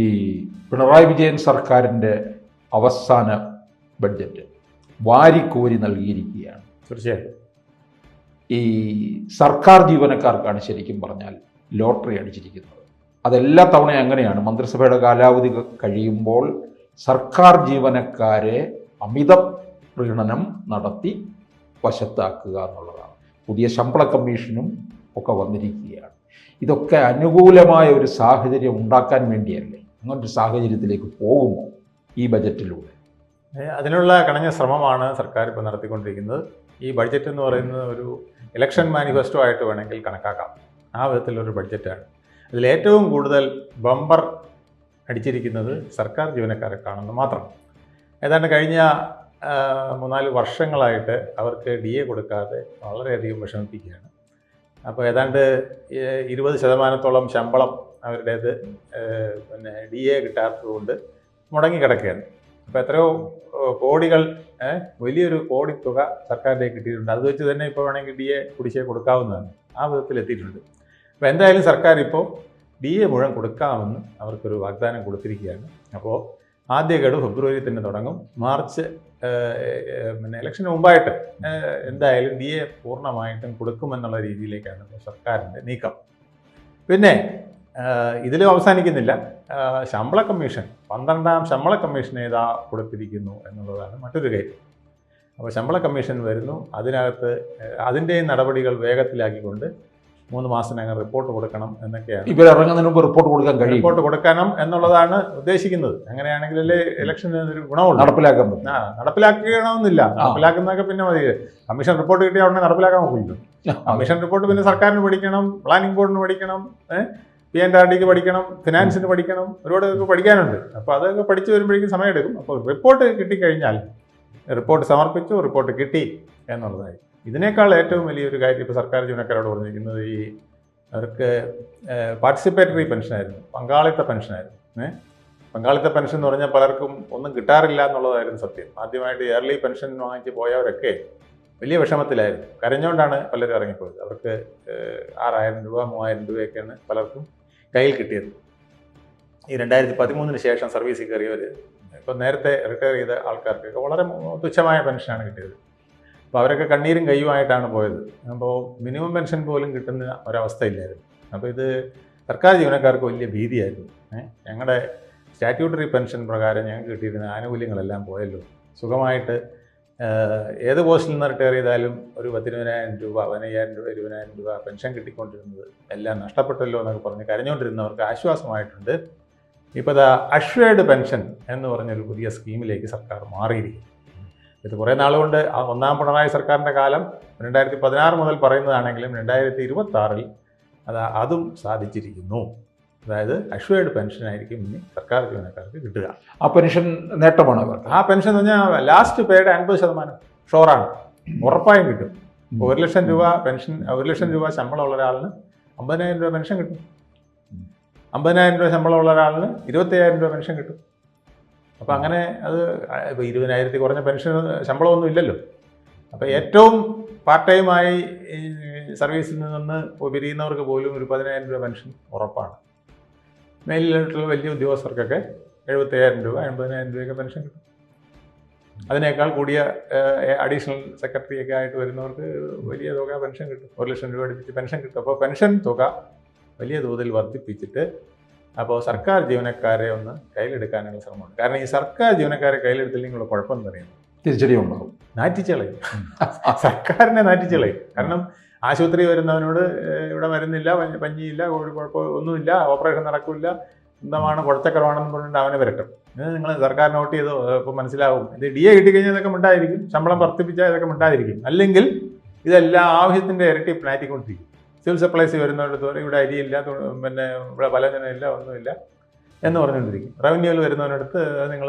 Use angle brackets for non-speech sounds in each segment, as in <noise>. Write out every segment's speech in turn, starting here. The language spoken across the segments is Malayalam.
ഈ പിണറായി വിജയൻ സർക്കാരിന്റെ അവസാന ബഡ്ജറ്റ് വാരിക്കോരി നൽകിയിരിക്കുകയാണ്. തീർച്ചയായിട്ടും. ഈ സർക്കാർ ജീവനക്കാർക്കാണ് ശരിക്കും പറഞ്ഞാൽ ലോട്ടറി അടിച്ചിരിക്കുന്നത്. അതെല്ലാ തവണയും അങ്ങനെയാണ്. മന്ത്രിസഭയുടെ കാലാവധി കഴിയുമ്പോൾ സർക്കാർ ജീവനക്കാരെ അമിത പ്രീണനം നടത്തി വശത്താക്കുക എന്നുള്ളതാണ്. പുതിയ ശമ്പള കമ്മീഷനും ഒക്കെ വന്നിരിക്കുകയാണ്. ഇതൊക്കെ അനുകൂലമായ ഒരു സാഹചര്യം ഉണ്ടാക്കാൻ വേണ്ടിയല്ലേ? അങ്ങനൊരു സാഹചര്യത്തിലേക്ക് പോകുമോ ഈ ബജറ്റിലൂടെ? അതിനുള്ള കണഞ്ഞ ശ്രമമാണ് സർക്കാർ ഇപ്പോൾ നടത്തിക്കൊണ്ടിരിക്കുന്നത്. ഈ ബഡ്ജറ്റ് എന്ന് പറയുന്നത് ഒരു ഇലക്ഷൻ മാനിഫെസ്റ്റോ ആയിട്ട് വേണമെങ്കിൽ കണക്കാക്കാം. ആ വിധത്തിലൊരു ബഡ്ജറ്റാണ്. അതിൽ ഏറ്റവും കൂടുതൽ ബമ്പർ അടിച്ചിരിക്കുന്നത് സർക്കാർ ജീവനക്കാരെ കാണുന്നത് മാത്രം. ഏതാണ്ട് കഴിഞ്ഞ മൂന്നാൽ വർഷങ്ങളായിട്ട് അവർക്ക് ഡി എ കൊടുക്കാതെ വളരെയധികം വിഷമിപ്പിക്കുകയാണ്. അപ്പോൾ ഏതാണ്ട് ഇരുപത് ശതമാനത്തോളം ശമ്പളം അവരുടേത് പിന്നെ ഡി എ കിട്ടാത്തതുകൊണ്ട് മുടങ്ങി കിടക്കുകയാണ് അപ്പോൾ എത്രയോ കോടികൾ വലിയൊരു കോടി തുക സർക്കാരിലേക്ക് കിട്ടിയിട്ടുണ്ട്. അത് വെച്ച് തന്നെ ഇപ്പോൾ വേണമെങ്കിൽ ഡി എ കുടിശ്ശിക കൊടുക്കാവുന്നതാണ്. ആ വിധത്തിൽ എത്തിയിട്ടുണ്ട്. അപ്പോൾ എന്തായാലും സർക്കാർ ഇപ്പോൾ ഡി എ മുഴുവൻ കൊടുക്കാമെന്ന് അവർക്കൊരു വാഗ്ദാനം കൊടുത്തിരിക്കുകയാണ്. അപ്പോൾ ആദ്യ ഗഡു ഫെബ്രുവരി തന്നെ തുടങ്ങും. മാർച്ച് പിന്നെ ഇലക്ഷന് മുമ്പായിട്ട് എന്തായാലും ഡി എ പൂർണമായിട്ടും കൊടുക്കുമെന്നുള്ള രീതിയിലേക്കാണ് സർക്കാരിന്റെ നീക്കം. പിന്നെ ഇതിലും അവസാനിക്കുന്നില്ല. ഏഹ്, ശമ്പള കമ്മീഷൻ പന്ത്രണ്ടാം ശമ്പള കമ്മീഷൻ ഏതാ കൊടുത്തിരിക്കുന്നു എന്നുള്ളതാണ് മറ്റൊരു കാര്യം. അപ്പോൾ ശമ്പള കമ്മീഷൻ വരുന്നു. അതിനകത്ത് അതിന്റെ നടപടികൾ വേഗത്തിലാക്കിക്കൊണ്ട് മൂന്ന് മാസത്തിനകം റിപ്പോർട്ട് കൊടുക്കണം എന്നൊക്കെയാണ്. ഇവരിറങ്ങുന്നതിന് മുമ്പ് റിപ്പോർട്ട് കൊടുക്കാൻ കഴിയും. റിപ്പോർട്ട് കൊടുക്കണം എന്നുള്ളതാണ് ഉദ്ദേശിക്കുന്നത്. അങ്ങനെയാണെങ്കിലല്ലേ ഇലക്ഷന് ഒരു ഗുണമുള്ളൂ. നടപ്പിലാക്കാൻ പറ്റും. ആ നടപ്പിലാക്കണമെന്നില്ല. നടപ്പിലാക്കുന്നതൊക്കെ പിന്നെ മതി. കമ്മീഷൻ റിപ്പോർട്ട് കിട്ടിയ ഉടനെ നടപ്പിലാക്കാൻ നോക്കില്ല കമ്മീഷൻ റിപ്പോർട്ട് പിന്നെ സർക്കാരിന് പഠിക്കണം പ്ലാനിംഗ് ബോർഡിന് പഠിക്കണം പി എൻ ആർ ഡിക്ക് പഠിക്കണം ഫിനാൻസിന് പഠിക്കണം ഒരുപാട് ഇതൊക്കെ പഠിക്കാനുണ്ട്. അപ്പോൾ അതൊക്കെ പഠിച്ചു വരുമ്പോഴേക്കും സമയമെടുക്കും. അപ്പോൾ റിപ്പോർട്ട് കിട്ടിക്കഴിഞ്ഞാൽ റിപ്പോർട്ട് സമർപ്പിച്ചു റിപ്പോർട്ട് കിട്ടി എന്നുള്ളതായി. ഇതിനേക്കാൾ ഏറ്റവും വലിയൊരു കാര്യം ഇപ്പോൾ സർക്കാർ ജീവനക്കാരോട് പറഞ്ഞിരിക്കുന്നത് ഈ അവർക്ക് പാർട്ടിസിപ്പേറ്ററി പെൻഷനായിരുന്നു പങ്കാളിത്ത പെൻഷനായിരുന്നു ഏഹ് പങ്കാളിത്ത പെൻഷൻ എന്ന് പറഞ്ഞാൽ പലർക്കും ഒന്നും കിട്ടാറില്ല എന്നുള്ളതായിരുന്നു സത്യം. ആദ്യമായിട്ട് ഇയർലി പെൻഷൻ വാങ്ങിച്ച് പോയവരൊക്കെ വലിയ വിഷമത്തിലായിരുന്നു. കരഞ്ഞുകൊണ്ടാണ് പലരും ഇറങ്ങിപ്പോയത്. അവർക്ക് ആറായിരം രൂപ മൂവായിരം രൂപയൊക്കെയാണ് പലർക്കും കയ്യിൽ കിട്ടിയത്. ഈ രണ്ടായിരത്തി പതിമൂന്നിന് ശേഷം സർവീസിൽ കയറിയവർ ഇപ്പോൾ നേരത്തെ റിട്ടയർ ചെയ്ത ആൾക്കാർക്കൊക്കെ വളരെ തുച്ഛമായ പെൻഷനാണ് കിട്ടിയത്. അപ്പോൾ അവരൊക്കെ കണ്ണീരും കയ്യുമായിട്ടാണ് പോയത്. അപ്പോൾ മിനിമം പെൻഷൻ പോലും കിട്ടുന്ന ഒരവസ്ഥയില്ലായിരുന്നു. അപ്പോൾ ഇത് സർക്കാർ ജീവനക്കാർക്ക് വലിയ ഭീതിയായിരുന്നു. ഞങ്ങളുടെ സ്റ്റാറ്റ്യൂട്ടറി പെൻഷൻ പ്രകാരം ഞങ്ങൾക്ക് കിട്ടിയിരുന്ന ആനുകൂല്യങ്ങളെല്ലാം പോയല്ലോ. സുഖമായിട്ട് ഏത് പോസ്റ്റിൽ നിന്ന് റിട്ടയർ ചെയ്താലും ഒരു പത്തിരുപതിനായിരം രൂപ പതിനയ്യായിരം രൂപ ഇരുപതിനായിരം രൂപ പെൻഷൻ കിട്ടിക്കൊണ്ടിരുന്നത് എല്ലാം നഷ്ടപ്പെട്ടല്ലോ എന്നൊക്കെ പറഞ്ഞ് കരഞ്ഞുകൊണ്ടിരുന്നവർക്ക് ആശ്വാസമായിട്ടുണ്ട്. ഇപ്പോൾ ദാ അഷ്വേഡ് പെൻഷൻ എന്ന് പറഞ്ഞൊരു പുതിയ സ്കീമിലേക്ക് സർക്കാർ മാറിയിരിക്കും ഇത് കുറേ നാളുകൊണ്ട് ഒന്നാം പിണറായി സർക്കാരിന്റെ കാലം രണ്ടായിരത്തി പതിനാറ് മുതൽ പറയുന്നതാണെങ്കിലും രണ്ടായിരത്തി ഇരുപത്തി ആറിൽ അത് അതും സാധിച്ചിരിക്കുന്നു. അതായത് അഷ്വേർഡ് പെൻഷൻ ആയിരിക്കും ഇനി സർക്കാർ ജീവനക്കാർക്ക് കിട്ടുക. ആ പെൻഷൻ നേട്ടമാണ് അവർക്ക് ആ പെൻഷൻ എന്ന് പറഞ്ഞാൽ ലാസ്റ്റ് പേയുടെ അൻപത് ശതമാനം. ഷോറാണ് ഉറപ്പായും കിട്ടും. ഒരു ലക്ഷം രൂപ പെൻഷൻ ഒരു ലക്ഷം രൂപ ശമ്പളമുള്ള ഒരാളിന് അമ്പതിനായിരം രൂപ പെൻഷൻ കിട്ടും. അമ്പതിനായിരം രൂപ ശമ്പളമുള്ള ഒരാളിന് ഇരുപത്തയ്യായിരം രൂപ പെൻഷൻ കിട്ടും. അപ്പോൾ അങ്ങനെ അത് ഇപ്പോൾ ഇരുപതിനായിരത്തി കുറഞ്ഞ പെൻഷൻ ശമ്പളമൊന്നും ഇല്ലല്ലോ. അപ്പോൾ ഏറ്റവും പാർട്ട് ടൈമായി സർവീസിൽ നിന്ന് പിരിയുന്നവർക്ക് പോലും ഒരു പതിനായിരം രൂപ പെൻഷൻ ഉറപ്പാണ്. മേലിലോട്ടുള്ള വലിയ ഉദ്യോഗസ്ഥർക്കൊക്കെ എഴുപത്തയ്യായിരം രൂപ എൺപതിനായിരം രൂപയൊക്കെ പെൻഷൻ കിട്ടും. അതിനേക്കാൾ കൂടിയ അഡീഷണൽ സെക്രട്ടറി ഒക്കെ ആയിട്ട് വരുന്നവർക്ക് വലിയ തുക പെൻഷൻ കിട്ടും. ഒരു ലക്ഷം രൂപ അടുപ്പിച്ച് പെൻഷൻ കിട്ടും. അപ്പോൾ പെൻഷൻ തുക വലിയ തോതിൽ വർദ്ധിപ്പിച്ചിട്ട് അപ്പോൾ സർക്കാർ ജീവനക്കാരെ ഒന്ന് കയ്യിലെടുക്കാനുള്ള ശ്രമമാണ് കാരണം ഈ സർക്കാർ ജീവനക്കാരെ കയ്യിലെടുത്തില്ലെങ്കിലുള്ള കുഴപ്പം പറയുന്നത് തിരിച്ചടി ഉണ്ടാവും നാറ്റിച്ചളയും. സർക്കാരിനെ നാറ്റിച്ചളയും. കാരണം ആശുപത്രി വരുന്നവനോട് ഇവിടെ വരുന്നില്ല പഞ്ഞിയില്ല ഒരു കുഴപ്പം ഒന്നുമില്ല ഓപ്പറേഷൻ നടക്കില്ല എന്താണ് കുഴച്ചക്കരമാണെന്ന് പറഞ്ഞിട്ട് അവനെ വരട്ടും. ഇത് നിങ്ങൾ സർക്കാർ നോട്ട് ചെയ്തോ ഇപ്പോൾ മനസ്സിലാവും. ഇത് ഡി എ കിട്ടിക്കഴിഞ്ഞാൽ ഇതൊക്കെ ഉണ്ടായിരിക്കും ശമ്പളം വർദ്ധിപ്പിച്ചാൽ ഇതൊക്കെ ഉണ്ടായിരിക്കും അല്ലെങ്കിൽ ഇതെല്ലാം ആവശ്യത്തിന്റെ ഇരട്ടി പ്ലാറ്റിക്കൊണ്ടിരിക്കും. സിവിൽ സപ്ലൈസ് വരുന്നവരുടെ ഇവിടെ അരിയില്ല പിന്നെ ഇവിടെ പലചനമില്ല ഒന്നുമില്ല എന്ന് പറഞ്ഞുകൊണ്ടിരിക്കും. റവന്യൂവിൽ വരുന്നവരടുത്ത് നിങ്ങൾ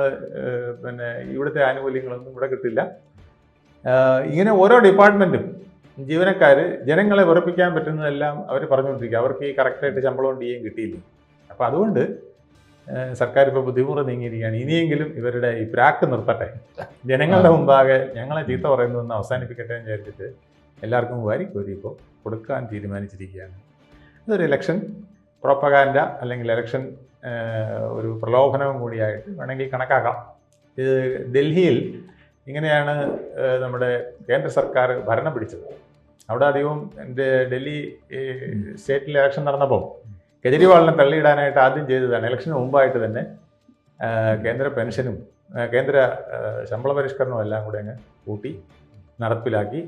പിന്നെ ഇവിടുത്തെ ആനുകൂല്യങ്ങളൊന്നും ഇവിടെ കിട്ടില്ല. ഇങ്ങനെ ഓരോ ഡിപ്പാർട്ട്മെന്റും ജീവനക്കാർ ജനങ്ങളെ വെറുപ്പിക്കാൻ പറ്റുന്നതെല്ലാം അവർ പറഞ്ഞുകൊണ്ടിരിക്കുക. അവർക്ക് ഈ കറക്റ്റായിട്ട് ശമ്പളവും ഡിയും കിട്ടിയില്ല? അപ്പോൾ അതുകൊണ്ട് സർക്കാർ ഇപ്പോൾ ബുദ്ധിമുട്ട് നീങ്ങിയിരിക്കുകയാണ്. ഇനിയെങ്കിലും ഇവരുടെ ഈ പ്രാക്ക് നിർത്തട്ടെ. ജനങ്ങളുടെ മുമ്പാകെ ഞങ്ങളെ ചീത്ത പറയുന്നതെന്ന് അവസാനിപ്പിക്കട്ടെ എന്ന് വിചാരിച്ചിട്ട് എല്ലാവർക്കും വാരി കോരി ഇപ്പോൾ കൊടുക്കാൻ തീരുമാനിച്ചിരിക്കുകയാണ്. ഇതൊരു ഇലക്ഷൻ പ്രോപ്പകാൻഡ അല്ലെങ്കിൽ ഇലക്ഷൻ ഒരു പ്രലോഭനവും കൂടിയായിട്ട് വേണമെങ്കിൽ കണക്കാക്കാം. ഇത് ഡൽഹിയിൽ ഇങ്ങനെയാണ് നമ്മുടെ കേന്ദ്ര സർക്കാർ ഭരണം പിടിച്ചത്. അവിടെ അധികവും എന്റെ ഡൽഹി സ്റ്റേറ്റിൽ ഇലക്ഷൻ നടന്നപ്പോൾ കെജ്രിവാളിനെ തള്ളിയിടാനായിട്ട് ആദ്യം ചെയ്തതാണ്. ഇലക്ഷന് മുമ്പായിട്ട് തന്നെ കേന്ദ്ര പെൻഷനും കേന്ദ്ര ശമ്പള പരിഷ്കരണവും എല്ലാം കൂടെ അങ്ങ് കൂട്ടി നടപ്പിലാക്കി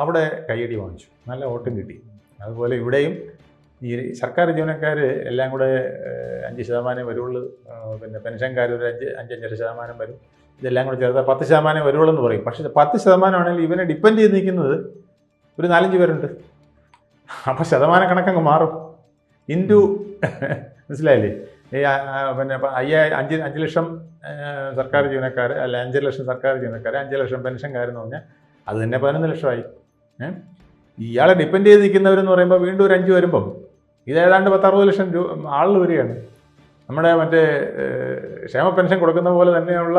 അവിടെ കയ്യടി വാങ്ങിച്ചു. നല്ല വോട്ടും കിട്ടി. അതുപോലെ ഇവിടെയും ഈ സർക്കാർ ജീവനക്കാർ എല്ലാം കൂടെ അഞ്ച് ശതമാനം വരുള്ളൂ പിന്നെ പെൻഷൻകാർ ഒരു അഞ്ച് അഞ്ചഞ്ചര ശതമാനം വരും. ഇതെല്ലാം കൂടെ ചേർത്താൽ പത്ത് ശതമാനം വരുള്ളൂ എന്ന് പറയും. പക്ഷേ പത്ത് ശതമാനമാണെങ്കിൽ ഇവനെ ഡിപ്പെൻഡ് ചെയ്ത് നിൽക്കുന്നത് ഒരു നാലഞ്ച് പേരുണ്ട്. അപ്പോൾ ശതമാനം കണക്കങ്ങ് മാറും. ഇന്റു <laughs> മനസ്സിലായില്ലേ? ഈ പിന്നെ ഇപ്പം അയ്യ അഞ്ച് അഞ്ച് ലക്ഷം സർക്കാർ ജീവനക്കാർ അല്ല അഞ്ച് ലക്ഷം സർക്കാർ ജീവനക്കാർ അഞ്ച് ലക്ഷം പെൻഷൻകാരെന്ന് പറഞ്ഞാൽ അത് തന്നെ പതിനൊന്ന് ലക്ഷമായി. ഇയാളെ ഡിപ്പെൻഡ് ചെയ്ത് നിൽക്കുന്നവരെന്ന് പറയുമ്പോൾ വീണ്ടും ഒരു അഞ്ച് വരുമ്പം ഇത് ഏതാണ്ട് പത്തറുപത് ലക്ഷം രൂപ ആളുകൾ വരികയാണ്. നമ്മുടെ മറ്റേ ക്ഷേമ പെൻഷൻ കൊടുക്കുന്ന പോലെ തന്നെയുള്ള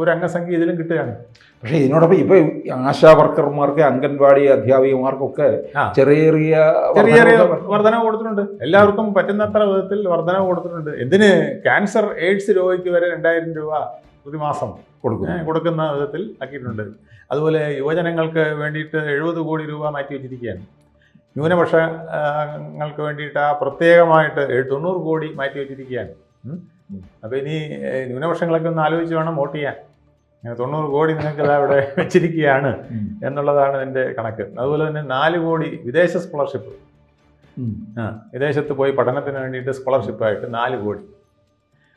ഒരു അംഗസംഖ്യ ഇതിലും കിട്ടുകയാണ്. പക്ഷേ ഇതിനോടൊപ്പം ഇപ്പൊ ആശാ വർക്കർമാർക്ക് അംഗൻവാടി അധ്യാപികമാർക്കൊക്കെ ചെറിയ ചെറിയ ചെറിയ ചെറിയ വർധനവ് കൊടുത്തിട്ടുണ്ട്. എല്ലാവർക്കും പറ്റുന്നത്ര വിധത്തിൽ വർധന കൊടുത്തിട്ടുണ്ട്. എന്തിന് ക്യാൻസർ എയ്ഡ്സ് രോഗിക്ക് വരെ രണ്ടായിരം രൂപ പ്രതിമാസം കൊടുക്കും കൊടുക്കുന്ന വിധത്തിൽ ആക്കിയിട്ടുണ്ട്. അതുപോലെ യുവജനങ്ങൾക്ക് വേണ്ടിയിട്ട് എഴുപത് കോടി രൂപ മാറ്റി വെച്ചിരിക്കുകയാണ്. ന്യൂനപക്ഷങ്ങൾക്ക് വേണ്ടിയിട്ട് ആ പ്രത്യേകമായിട്ട് തൊണ്ണൂറ് കോടി മാറ്റി വെച്ചിരിക്കുകയാണ്. അപ്പം അപ്പോൾ ഇനി ന്യൂനപക്ഷങ്ങളൊക്കെ ഒന്ന് ആലോചിച്ച് വേണം വോട്ട് ചെയ്യാൻ. തൊണ്ണൂറ് കോടി നിങ്ങൾക്ക് ഇതാ ഇവിടെ <laughs> വെച്ചിരിക്കുകയാണ് എന്നുള്ളതാണ് എന്റെ കണക്ക്. അതുപോലെ തന്നെ നാല് കോടി വിദേശ സ്കോളർഷിപ്പ് ആ വിദേശത്ത് പോയി പഠനത്തിന് വേണ്ടിയിട്ട് സ്കോളർഷിപ്പായിട്ട് നാല് കോടി.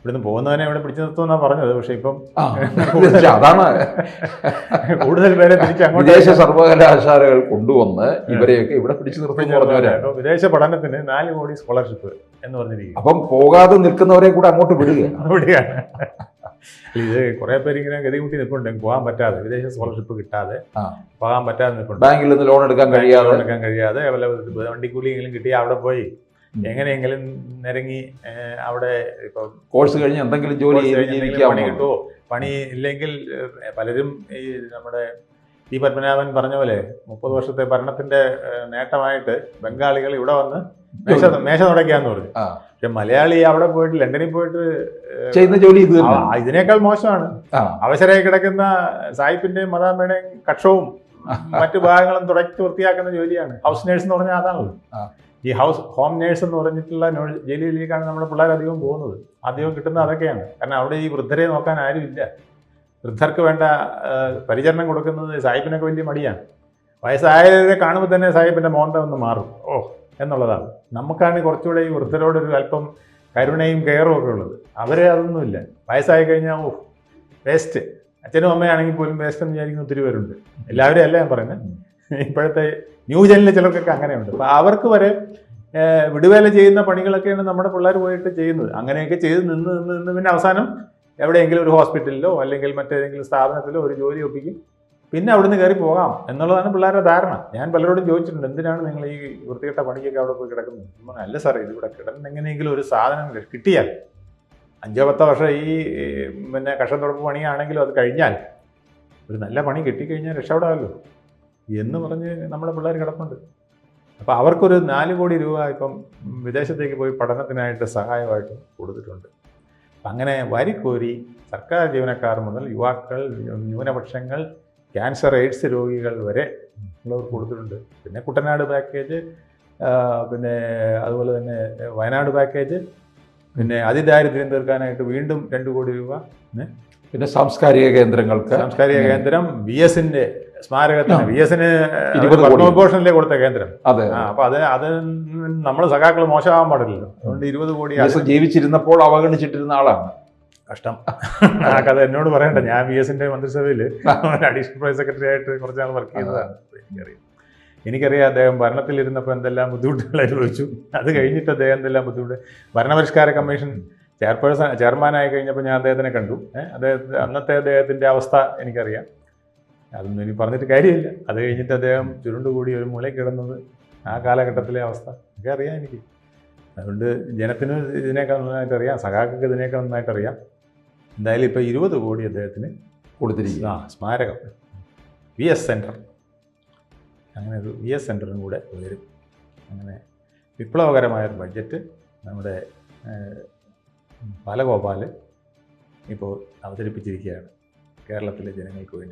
ഇവിടുന്ന് പോകുന്നവനെ ഇവിടെ പിടിച്ചു നിർത്തുമെന്നാണ് പറഞ്ഞത്. പക്ഷെ ഇപ്പം അതാണ്. കൂടുതൽ പേരെ തിരിച്ചങ്ങോട്ട് വിദേശ സർവകലാശാലകൾ കൊണ്ടുവന്ന് ഇവരെയൊക്കെ ഇവിടെ പിടിച്ചു നിർത്തുന്നു പറഞ്ഞവരാണ് വിദേശ പഠനത്തിന് നാല് കോടി സ്കോളർഷിപ്പ് എന്ന് പറഞ്ഞിരിക്കും അപ്പം പോകാതെ നിൽക്കുന്നവരെ കൂടെ അങ്ങോട്ട് വിടുക. <laughs> വിടുകയാണ് ഇത് കുറെ പേര് ഇങ്ങനെ ഗതിമുട്ടി നിൽപ്പുണ്ട്. പോകാൻ പറ്റാതെ വിദേശ സ്കോളർഷിപ്പ് കിട്ടാതെ പോകാൻ പറ്റാതെ നിൽപ്പുണ്ട്. ബാങ്കിൽ നിന്ന് ലോൺ എടുക്കാൻ കഴിയാതെ. എടുക്കാൻ കഴിയാതെ വല്ല വണ്ടിക്കൂലിയെങ്കിലും കിട്ടി അവിടെ പോയി. എങ്ങനെയെങ്കിലും നിരങ്ങി അവിടെ ഇപ്പോൾ കോഴ്സ് കഴിഞ്ഞ് എന്തെങ്കിലും ജോലി പണി കിട്ടുമോ പണി? ഇല്ലെങ്കിൽ പലരും ഈ നമ്മുടെ ഈ പത്മനാഭൻ പറഞ്ഞ പോലെ മുപ്പത് വർഷത്തെ ഭരണത്തിന്റെ നേട്ടമായിട്ട് ബംഗാളികൾ ഇവിടെ വന്ന് മേശ മേശ തുടയ്ക്കാന്ന് പറഞ്ഞു. പക്ഷെ മലയാളി അവിടെ പോയിട്ട് ലണ്ടനിൽ പോയിട്ട് ചെയ്യുന്ന ജോലി ഇത് ഇതിനേക്കാൾ മോശമാണ്. അവശരായി കിടക്കുന്ന സായിപ്പിന്റെയും മദാമയുടെയും കക്ഷവും മറ്റു ഭാഗങ്ങളും തുടച്ച് വൃത്തിയാക്കുന്ന ജോലിയാണ്. ഹൗസ് നേഴ്സ് എന്ന് പറഞ്ഞാൽ അതാണല്ലോ. ഈ ഹൗസ് ഹോം നേഴ്സ് എന്ന് പറഞ്ഞിട്ടുള്ള ജയിലിലേക്കാണ് നമ്മുടെ പിള്ളേർ അധികം പോകുന്നത്. അധികം കിട്ടുന്നത് അതൊക്കെയാണ്. കാരണം അവിടെ ഈ വൃദ്ധരെ നോക്കാൻ ആരുമില്ല. വൃദ്ധർക്ക് വേണ്ട പരിചരണം കൊടുക്കുന്നത് സാഹിബിനൊക്കെ വലിയ മടിയാണ്. വയസ്സായവരെ കാണുമ്പോൾ തന്നെ സാഹിബിന്റെ മോന്ത ഒന്ന് മാറും. ഓ എന്നുള്ളതാണ്. നമുക്കാണ് കുറച്ചുകൂടെ ഈ വൃദ്ധരോടൊരു അല്പം കരുണയും കെയറും ഒക്കെ ഉള്ളത്. അവരെ അതൊന്നുമില്ല. വയസ്സായി കഴിഞ്ഞാൽ ഓ വേസ്റ്റ് അച്ഛനും അമ്മയാണെങ്കിൽ പോലും വേസ്റ്റ് എന്ന് വിചാരിക്കുന്ന ഒത്തിരി പേരുണ്ട്. എല്ലാവരും അല്ല ഞാൻ പറയുന്നത് ഇപ്പോഴത്തെ ന്യൂ ജനിലെ ചിലർക്കൊക്കെ അങ്ങനെയുണ്ട്. അപ്പോൾ അവർക്ക് വരെ വിടുവേല ചെയ്യുന്ന പണികളൊക്കെയാണ് നമ്മുടെ പിള്ളേർ പോയിട്ട് ചെയ്യുന്നത്. അങ്ങനെയൊക്കെ ചെയ്ത് നിന്ന് നിന്ന് നിന്ന് പിന്നെ അവസാനം എവിടെയെങ്കിലും ഒരു ഹോസ്പിറ്റലിലോ അല്ലെങ്കിൽ മറ്റേതെങ്കിലും സ്ഥാപനത്തിലോ ഒരു ജോലി ഒപ്പിക്കും പിന്നെ അവിടുന്ന് കയറി പോകാം എന്നുള്ളതാണ് പിള്ളേരുടെ ധാരണ. ഞാൻ പലരോടും ചോദിച്ചിട്ടുണ്ട് എന്തിനാണ് നിങ്ങൾ ഈ വൃത്തികെട്ട പണിക്കൊക്കെ അവിടെ പോയി കിടക്കുന്നത്? അല്ല സാറേ ഇതിവിടെ കിടന്ന് എങ്ങനെയെങ്കിലും ഒരു സാധനം കിട്ടിയാൽ അഞ്ചോ പത്തോ വർഷം ഈ പിന്നെ കഷം തുടപ്പ് പണിയാണെങ്കിലും അത് കഴിഞ്ഞാൽ ഒരു നല്ല പണി കിട്ടിക്കഴിഞ്ഞാൽ രക്ഷപ്പെടാമല്ലോ. എന്ന് പറഞ്ഞ് നമ്മുടെ പിള്ളേർ കിടപ്പുണ്ട്. അപ്പോൾ അവർക്കൊരു നാല് കോടി രൂപ ഇപ്പം വിദേശത്തേക്ക് പോയി പഠനത്തിനായിട്ട് സഹായമായിട്ട് കൊടുത്തിട്ടുണ്ട്. അങ്ങനെ വരിക്കോരി സർക്കാർ ജീവനക്കാർ മുതൽ യുവാക്കൾ ന്യൂനപക്ഷങ്ങൾ ക്യാൻസർ എയ്ഡ്സ് രോഗികൾ വരെ ഉള്ളവർക്ക് കൊടുത്തിട്ടുണ്ട്. പിന്നെ കുട്ടനാട് പാക്കേജ് പിന്നെ അതുപോലെ തന്നെ വയനാട് പാക്കേജ് പിന്നെ അതിദാരിദ്ര്യം തീർക്കാനായിട്ട് വീണ്ടും രണ്ട് കോടി രൂപ പിന്നെ സാംസ്കാരിക കേന്ദ്രങ്ങൾക്ക് സാംസ്കാരിക കേന്ദ്രം വി എസിന്റെ സ്മാരകത്തിന്. വി എസിന്. പത്മഭൂഷണിലെ കൊടുത്ത കേന്ദ്രം? അതെ അപ്പൊ അത് അത് നമ്മൾ സഖാക്കൾ മോശമാകാൻ പാടില്ലല്ലോ. അതുകൊണ്ട് ഇരുപത് കോടി ജീവിച്ചിരുന്നപ്പോൾ അവഗണിച്ചിട്ടിരുന്ന ആളാണ്. കഷ്ടം. ആ കഥ എന്നോട് പറയണ്ട. ഞാൻ വി എസിന്റെ മന്ത്രിസഭയിൽ അഡീഷണൽ പ്രൈസ് സെക്രട്ടറി ആയിട്ട് കുറച്ച് നാൾ വർക്ക് ചെയ്തതാണ് എനിക്കറിയാം. എനിക്കറിയാം അദ്ദേഹം ഭരണത്തിൽ ഭരണത്തിലിരുന്നപ്പോൾ എന്തെല്ലാം ബുദ്ധിമുട്ടുകൾ അനുഭവിച്ചു. അത് കഴിഞ്ഞിട്ട് അദ്ദേഹം എന്തെല്ലാം ബുദ്ധിമുട്ട് ഭരണപരിഷ്കാര കമ്മീഷൻ ചെയർപേഴ്സൺ ചെയർമാനായി കഴിഞ്ഞപ്പോൾ ഞാൻ അദ്ദേഹത്തിനെ കണ്ടു. അദ്ദേഹത്തെ അന്നത്തെ അദ്ദേഹത്തിന്റെ അവസ്ഥ എനിക്കറിയാം. അതൊന്നും ഇനി പറഞ്ഞിട്ട് കാര്യമില്ല. അത് കഴിഞ്ഞിട്ട് അദ്ദേഹം ചുരുണ്ടുകൂടി ഒരു മൂലയിൽ കിടന്നത് ആ കാലഘട്ടത്തിലെ അവസ്ഥ. ഒക്കെ അറിയാം എനിക്ക്. അതുകൊണ്ട് ജനത്തിന് ഇതിനേക്കാൾ നന്നായിട്ട് അറിയാം. സഖാക്കൾക്ക് ഇതിനേക്കാൾ നന്നായിട്ട് അറിയാം. എന്തായാലും ഇപ്പോൾ ഇരുപത് കോടി അദ്ദേഹത്തിന് കൊടുത്തിരിക്കുക ആ സ്മാരകം. വി എസ് സെന്റർ അങ്ങനെ ഒരു വി എസ് സെന്ററും കൂടെ വരും അങ്ങനെ വിപ്ലവകരമായ ഒരു ബഡ്ജറ്റ് നമ്മുടെ ബാലഗോപാൽ ഇപ്പോൾ അവതരിപ്പിച്ചിരിക്കുകയാണ് കേരളത്തിലെ ജനങ്ങൾക്ക് വേണ്ടി.